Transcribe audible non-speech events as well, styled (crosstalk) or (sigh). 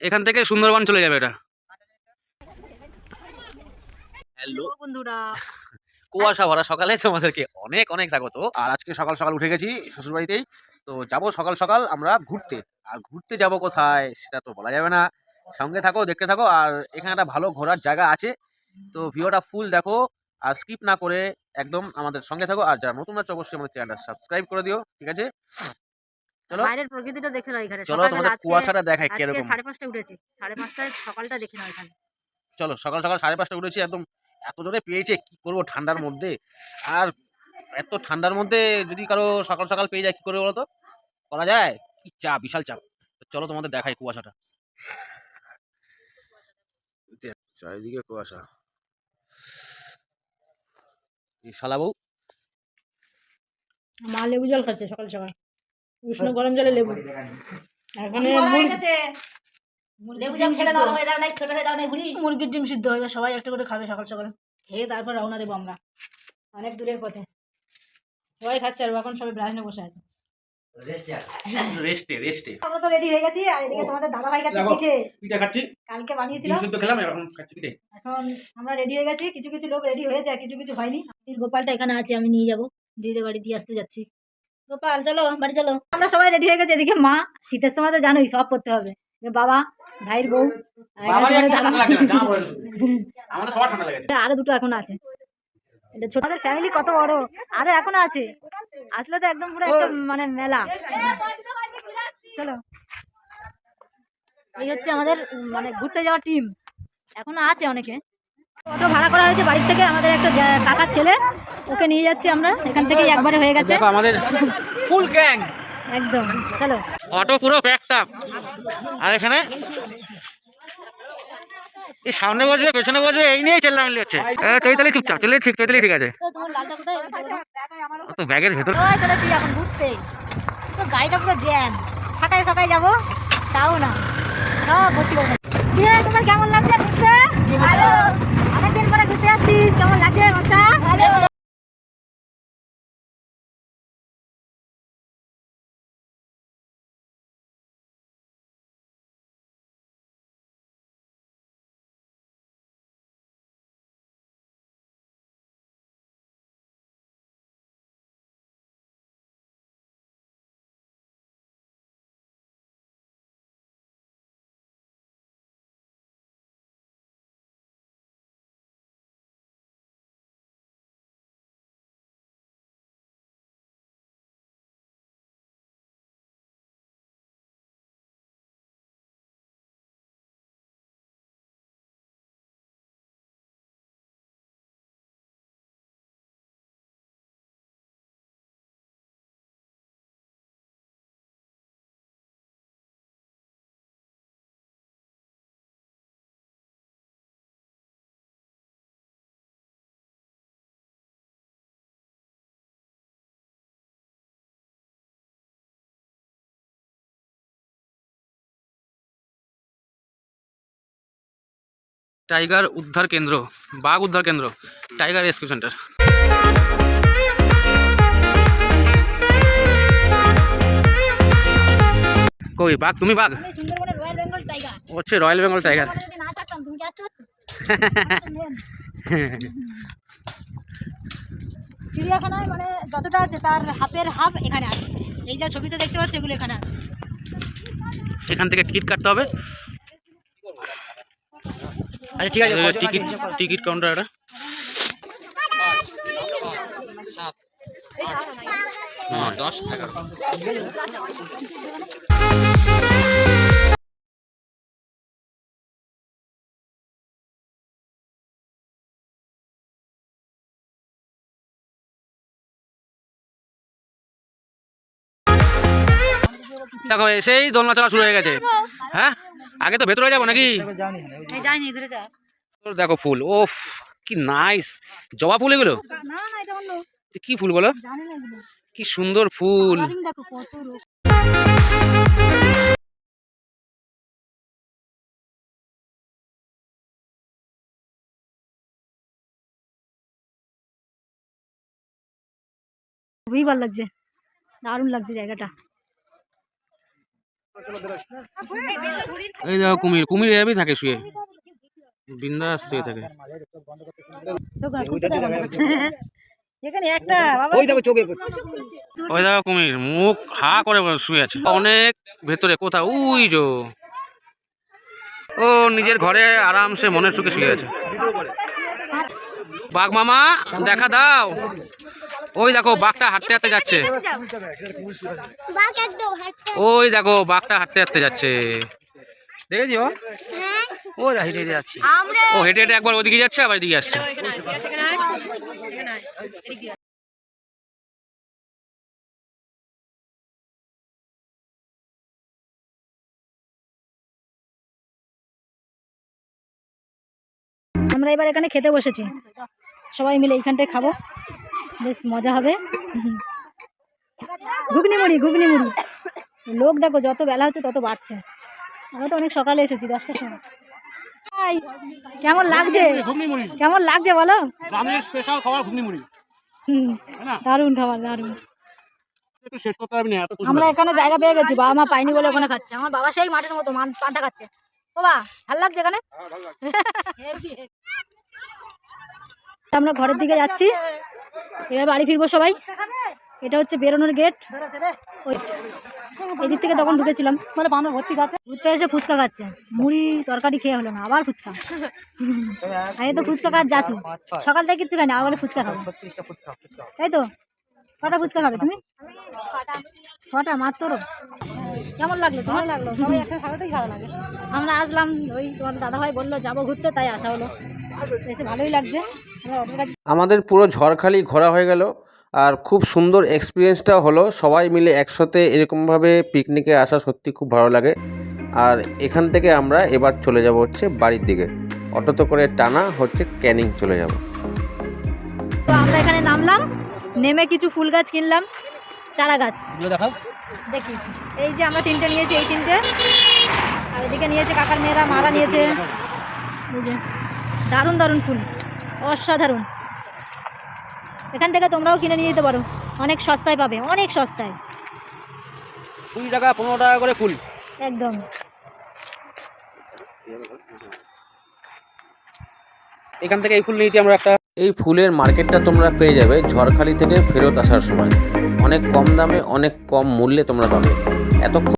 এখান থেকে সুন্দরবন চলে যাবে এটা। হ্যালো। বন্ধুরা? (laughs) কুয়াশা ভরা সকালে তোমাদেরকে অনেক অনেক স্বাগত। আর আজকে সকাল সকাল উঠে গেছি শ্বশুরবাড়িতেই। তো যাব সকাল সকাল আমরা ঘুরতে। আর ঘুরতে যাব কোথায় সেটা তো বলা যাবে না। সঙ্গে থাকো দেখতে থাকো। আর এখানে একটা ভালো ঘোরার জায়গা আছে। তো ভিডিওটা ফুল দেখো। আর স্কিপ না করে একদম আমাদের সঙ্গে থাকো। আর যারা নতুন আছে অবশ্যই আমাদের চ্যানেলটা সাবস্ক্রাইব করে দিও। ঠিক আছে? চলো। বাইরের প্রকৃতিটা দেখে নাও এখানে। চলো তোমাদের কুয়াশাটা দেখাই আজকে কীরকম। উঠেছি। সকালটা দেখে নাও এখানে। চলো সকাল সকাল উঠেছি একদম এত জোরে পেয়েছে কি করব ঠান্ডার মধ্যে? আর এত ঠান্ডার মধ্যে যদি কারও সকাল সকাল পেয়ে যায় কি করে বলো তো করা যায়? কি চাপ বিশাল চাপ। চলো তোমাদের দেখাই কুয়াশাটা। চারিদিকে কুয়াশা। এই শালা বউ। মা লেবু জল খাচ্ছে সকাল সকাল। উষ্ণ গরম জলে লেবু। এখানে হয়ে হয়ে মুরগির ডিম সিদ্ধ হবে সবাই একটা করে খাবে সকাল সকাল। খেয়ে তারপর রওনা দেবো আমরা। অনেক দূরের পথে। সবাই খাচ্ছে আর এখন সবাই ব্রাহ্মণে বসে আছে। রেস্টে রেস্টে আমরা তো রেডি হয়ে গেছি আর এদিকে তোমাদের দাদা ভাই। পিঠে। খাচ্ছি। কালকে বানিয়েছিলাম। খেলাম এখন খাচ্ছি পিঠে। এখন আমরা রেডি হয়ে গেছি কিছু কিছু লোক রেডি হয়েছে আর কিছু কিছু হয়নি। গোপালটা এখানে আছে আমি নিয়ে যাব। দিদিদের বাড়ি দিয়ে আসতে যাচ্ছি। গোপাল চলো বাড়ি চলো। আমরা সবাই রেডি হয়ে গেছি এদিকে। মা শীতের সময় তো জানোই সব করতে হবে। বাবা ভাইয়ের বউ আর দুটো এখন আছে। এটা ছোট আমাদের ফ্যামিলি কত বড়? আরও এখনও আছে। আসলে তো একদম পুরো একটা মানে মেলা। চলো। এই হচ্ছে আমাদের মানে ঘুরতে যাওয়ার টিম এখনও আছে অনেকে। অটো ভাড়া করা হয়েছে বাড়ির থেকে। আমাদের একটা কাকার ছেলে ওকে নিয়ে যাচ্ছি আমরা। এখান থেকে একবারে হয়ে গেছে। আমাদের ফুল গ্যাং একদম চলো। অটো পুরো প্যাকটা আর এখানে এই সামনে বসবে পেছনে বসবে এই নিয়েই চেল্লামিল্লি হচ্ছে। এ, চৈতালি চুপচাপ চলে ঠিক চৈতালি ঠিক আছে। তো ব্যাগের ভেতর। চলেছি এখন ঘুরতে। তো গাড়িটা পুরো জ্যাম ফাঁকায় ফাঁকায় যাব তাও না। সব ভর্তি করে কি রে, তোমার কেমন লাগছে? টাইগার উদ্ধার কেন্দ্র বাঘ উদ্ধার কেন্দ্র টাইগার রেস্কিউ সেন্টার। কই বাঘ? তুমি বাঘ? হচ্ছে রয়্যাল বেঙ্গল টাইগার? চিড়িয়াখানায় মানে যতটা আছে তার হাফের হাফ এখানে আছে। এই যা ছবিতে দেখতে পাচ্ছ এগুলো এখানে আছে। সেখান থেকে টিকিট কাটতে হবে। আচ্ছা ঠিক আছে টিকিট টিকিট কাউন্টার এটা দশ দেখো সেই দোলনা চলা শুরু হয়ে গেছে। হ্যাঁ? আগে তো ভেতরে যাব নাকি? দেখো ফুল ওফ কি নাইস জবা ফুল এগুলো? না না এটা অন্য। এ কি ফুল বলো? জানি না এগুলো। কি সুন্দর ফুল। খুবই ভালো লাগছে দারুণ লাগছে জায়গাটা। এই দেখো কুমির কুমির এভাবেই থাকে শুয়ে। বিন্দাস শুয়ে থাকে। এখানে একটা বাবা। ওই দেখো চোখে। ওই দেখো কুমির মুখ হা করে শুয়ে আছে। অনেক ভেতরে কোথাও উই যো ও নিজের ঘরে আরামসে মনের সুখে শুয়ে আছে। বাঘ মামা দেখা দাও। ওই দেখো বাঘটা হাঁটতে হাঁটতে যাচ্ছে। ওই দেখো বাঘটা হাঁটতে হাঁটতে যাচ্ছে। দেখেছি ও? ও হেঁটে হেঁটে যাচ্ছে। ও হেঁটে হেঁটে একবার ওদিকে যাচ্ছে আবার এদিকে আসছে। আমরা এবার এখানে খেতে বসেছি। সবাই মিলে এইখানটায় খাব। বেশ মজা হবে। ঘুগনি মুড়ি ঘুগনি মুড়ি লোক দেখো যত বেলা হচ্ছে তত বাড়ছে। আমরা তো অনেক সকালে এসেছি দশটার সময়। কেমন লাগছে? কেমন লাগছে বলো? স্পেশাল খাবার ঘুগনি মুড়ি। হুম, না? দারুণ খাবার দারুণ। একটু শেষ করতে পারবি না এত খুশি আমরা এখানে জায়গা পেয়ে গেছি বাবা মা পাইনি বলে ওখানে খাচ্ছে। আমার বাবা সেই মাঠের মতো পান্তা খাচ্ছে। বাবা ভালো লাগছে এখানে? আমরা ঘরের দিকে যাচ্ছি। এবার বাড়ি ফিরবো সবাই। এটা হচ্ছে বেরোনোর গেট ওই এদিক থেকে তখন ঢুকেছিলাম। মানে বানর ভর্তি খাচ্ছে ঘুরতে এসে ফুচকা খাচ্ছে। মুড়ি তরকারি খেয়ে হলো না আবার ফুচকা। (laughs) আমি তো ফুচকা খাওয়ার যাসু সকাল থেকে কিচ্ছু খাই না আবার বলে ফুচকা খাব। তাই তো? কটা ফুচকা খাবে তুমি? ছটা মাত্র। কেমন লাগল? তোমার লাগল? সবাই একসাথে থাকতেই ভালো লাগে। আমরা আসলাম ওই তোমার দাদাভাই বলল যাব ঘুরতে তাই আসা হলো। এসে ভালোই লাগছে। আমাদের পুরো ঝড়খালি ঘোরা হয়ে গেল। আর খুব সুন্দর এক্সপিরিয়েন্সটা হলো। সবাই মিলে একসাথে এরকমভাবে পিকনিকে আসা সত্যি খুব ভালো লাগে। আর এখান থেকে আমরা এবার চলে যাব হচ্ছে বাড়ির দিকে। অটোতে করে টানা হচ্ছে ক্যানিং চলে যাব। তো আমরা এখানে নামলাম নেমে কিছু ফুল গাছ কিনলাম চারা গাছ। দেখাও। দেখিয়েছি। এই যে আমরা তিনটে নিয়েছি এই তিনটে। আর এদিকে নিয়েছে কাকার মেয়েরা মারা নিয়েছে। দারুণ দারুণ ফুল অসাধারণ। এখান থেকে তোমরাও কিনে নিয়ে যেতে পারো। অনেক সস্তায় পাবে অনেক সস্তায়। কুড়ি টাকা পনেরো টাকা করে ফুল। একদম। এখান থেকে এই ফুল নিয়েছি আমরা একটা। এই ফুলের মার্কেটটা তোমরা পেয়ে যাবে ঝড়খালি থেকে ফেরত আসার সময়। অনেক কম দামে অনেক কম মূল্যে তোমরা পাবে। এতক্ষণ